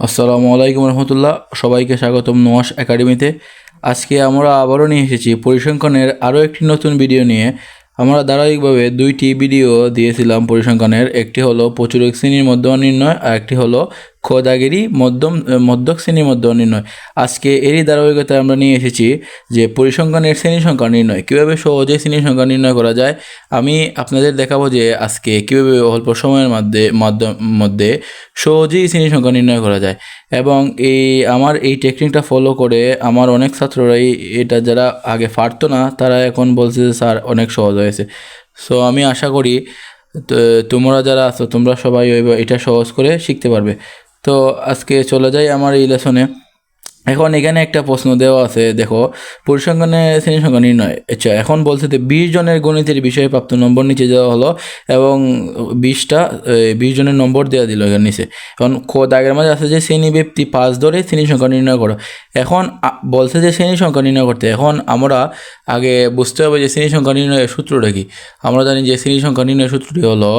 আসসালামু আলাইকুম রহমতুল্লাহ। সবাইকে স্বাগতম নোয়াস একাডেমিতে। আজকে আমরা আবারও নিয়ে এসেছি পরিসংখ্যানের আরও একটি নতুন ভিডিও নিয়ে। আমরা ধারাবাহিকভাবে দুইটি ভিডিও দিয়েছিলাম পরিসংখ্যানের। একটি হলো প্রচুর শ্রেণির মধ্যমান নির্ণয় আর একটি হলো খোদাগিরি মধ্যম, মধ্যক শ্রেণির মধ্যমান নির্ণয়। আজকে এরই ধারাবাহিকতায় আমরা নিয়ে এসেছি যে পরিসংখ্যানের শ্রেণি সংখ্যা নির্ণয়। কীভাবে সহজে শ্রেণি সংখ্যা নির্ণয় করা যায়? আমি আপনাদের দেখাবো যে আজকে কীভাবে অল্প সময়ের মধ্যে মধ্যে সহজেই শ্রেণি সংখ্যা নির্ণয় করা যায়। এবং এই, আমার এই টেকনিকটা ফলো করে আমার অনেক ছাত্ররাই এটা যারা আগে পারতো না, তারা এখন বলছে যে, স্যার, অনেক সহজ হয়েছে। সো আমি আশা করি, তো তোমরা যারা আছো, তোমরা সবাই এটা সহজ করে শিখতে পারবে। তো আজকে চলে যাই আমার এই লেসনে এখন এখানে একটা প্রশ্ন দেওয়া আছে, দেখো পরিসংখ্যানে শ্রেণি সংখ্যা নির্ণয় আচ্ছা এখন বলছে যে বিশ জনের গণিতের বিষয়ে প্রাপ্ত নম্বর নিচে দেওয়া হলো এবং বিশটা বিশ জনের নম্বর দেওয়া দিল এখানে নিচে। এখন দাগের মাঝে আছে যে শ্রেণি ব্যক্তি পাঁচ ধরে শ্রেণি সংখ্যা নির্ণয় করো। এখন বলছে যে শ্রেণি সংখ্যা নির্ণয় করতে, এখন আমরা আগে বুঝতে হবে যে শ্রেণি সংখ্যা নির্ণয়ের সূত্রটা কি। আমরা জানি যে শ্রেণি সংখ্যা নির্ণয়ের সূত্রটি হলো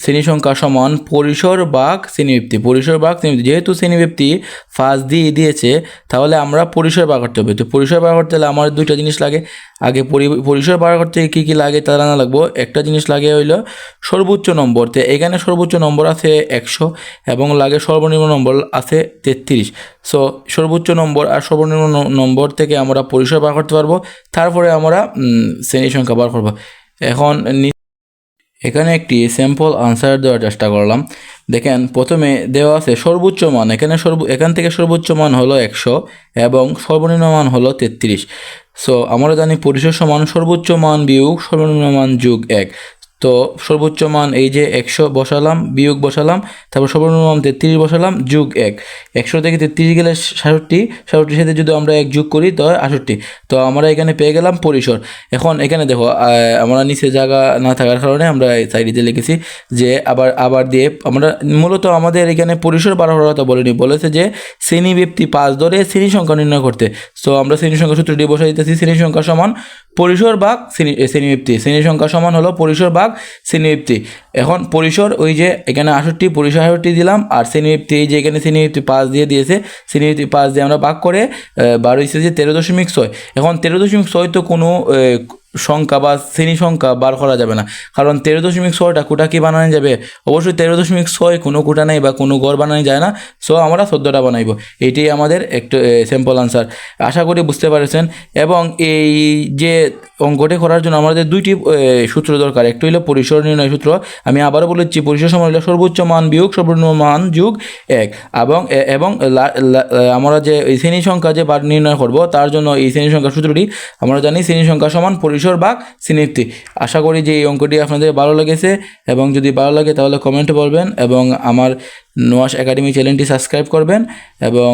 শ্রেণি সংখ্যা সমান পরিসর বাঘ শ্রেণীব্যক্তি পরিসর বাঘ শ্রেণীব্যক্তি যেহেতু শ্রেণীব্যক্তি ফার্স্ট দিয়ে দিয়েছে, তাহলে আমরা পরিসর বার করতে হবে। তো পরিসর বার করতে হলে আমার দুইটা জিনিস লাগে। আগে পরি- পরিসর বার করতে কী কী লাগে তা জানা লাগবো। একটা জিনিস লাগে হইল সর্বোচ্চ নম্বর। তো এখানে সর্বোচ্চ নম্বর আছে একশো এবং লাগে সর্বনিম্ন নম্বর আছে তেত্রিশ। সো সর্বোচ্চ নম্বর আর সর্বনিম্ন নম্বর থেকে আমরা পরিসর বার করতে পারব। তারপরে আমরা শ্রেণি সংখ্যা বার করব। এখন নি- এখানে একটি স্যাম্পল আনসার দেওয়ার চেষ্টা করলাম। দেখেন, প্রথমে দেওয়া আছে সর্বোচ্চ মান। এখানে সর্ব এখান থেকে সর্বোচ্চ মান হলো একশো এবং সর্বনিম্ন মান হলো তেত্রিশ। সো আমরা জানি পরিসর সমান সর্বোচ্চ মান বিয়োগ, সর্বনিম্ন মান যুগ এক। তো সর্বোচ্চ মান এই যে একশো বসালাম, বিয়োগ বসালাম, তারপর সর্বনিম্ন মান তেত্রিশ বসালাম, যোগ এক। একশো থেকে তেত্রিশ গেলে সাতষট্টি, সাতষট্টির সাথে যদি আমরা এক যোগ করি তো আষট্টি তো আমরা এখানে পেয়ে গেলাম পরিসর। এখন এখানে দেখো আমরা নিচে জায়গা না থাকার কারণে আমরা সাইডে লিখেছি যে আবার আবার দিয়ে আমরা মূলত আমাদের এখানে পরিসর হওয়ার কথা বলিনি, বলেছে যে শ্রেণি ব্যক্তি পাঁচ ধরে শ্রেণি সংখ্যা নির্ণয় করতে। সো আমরা শ্রেণি সংখ্যা সূত্রটি বসে দিতেছি, শ্রেণি সংখ্যা সমান পরিসর ভাগ শ্রেণি শ্রেণি ব্যক্তি। শ্রেণি সংখ্যা সমান হলো পরিসর ভাগ শ্রেণি এখন পরিসর ওই যে এখানে আষট্টি, পরিসর আষট্টি দিলাম, আর শ্রেণি এই যে এখানে শ্রেণি ব্যক্তি পাঁচ দিয়ে দিয়েছে শ্রেণি ব্যক্তি পাঁচ দিয়ে আমরা ভাগ করে বারো ইসে যে তেরো দশমিক ছয়। এখন তেরো দশমিক ছয় তো কোনো সংখ্যা বা শ্রেণি সংখ্যা বার করা যাবে না। কারণ তেরো দশমিক ছয়টা কোটা কি বানানো যাবে? অবশ্যই তেরো দশমিক ছয় কোনো কোটা নেই বা কোনো গড় বানানো যায় না। সো আমরা চোদ্দোটা বানাইব। এইটাই আমাদের একটু সিম্পল আনসার আশা করি বুঝতে পারছেন। এবং এই যে অঙ্কটি করার জন্য আমাদের দুইটি সূত্র দরকার। একটি হলো পরিসর নির্ণয় সূত্র। আমি আবারও বলেছি, পরিসর সমান হলো সর্বোচ্চ মান বিয়োগ, সর্বনিম্ন মান যুগ এক। এবং এবং আমরা যে শ্রেণি সংখ্যা যে বার নির্ণয় করব, তার জন্য এই শ্রেণি সংখ্যা সূত্রটি, আমরা জানি শ্রেণি সংখ্যা সমান পরিসর ভাগ শ্রেণীব্যক্তি আশা করি যে এই অঙ্কটি আপনাদের ভালো লেগেছে এবং যদি ভালো লাগে তাহলে কমেন্টে বলবেন এবং আমার নোয়াশ একাডেমি চ্যানেলটি সাবস্ক্রাইব করবেন এবং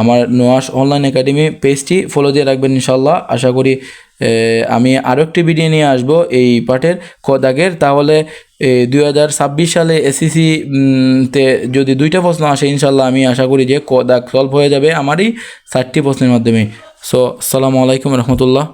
আমার নোয়াশ অনলাইন একাডেমি পেজটি ফলো দিয়ে রাখবেন ইনশাল্লাহ আশা করি আমি আরও একটি ভিডিও নিয়ে আসব এই পাঠের কদাগের তাহলে দুই হাজার ছাব্বিশ সালে এসিসি তে যদি দুইটা প্রশ্ন আসে ইনশাল্লাহ আমি আশা করি যে কদাগ সলভ হয়ে যাবে আমারই চারটি প্রশ্নের মাধ্যমে। সো আসসালামু আলাইকুম রহমতুল্লাহ।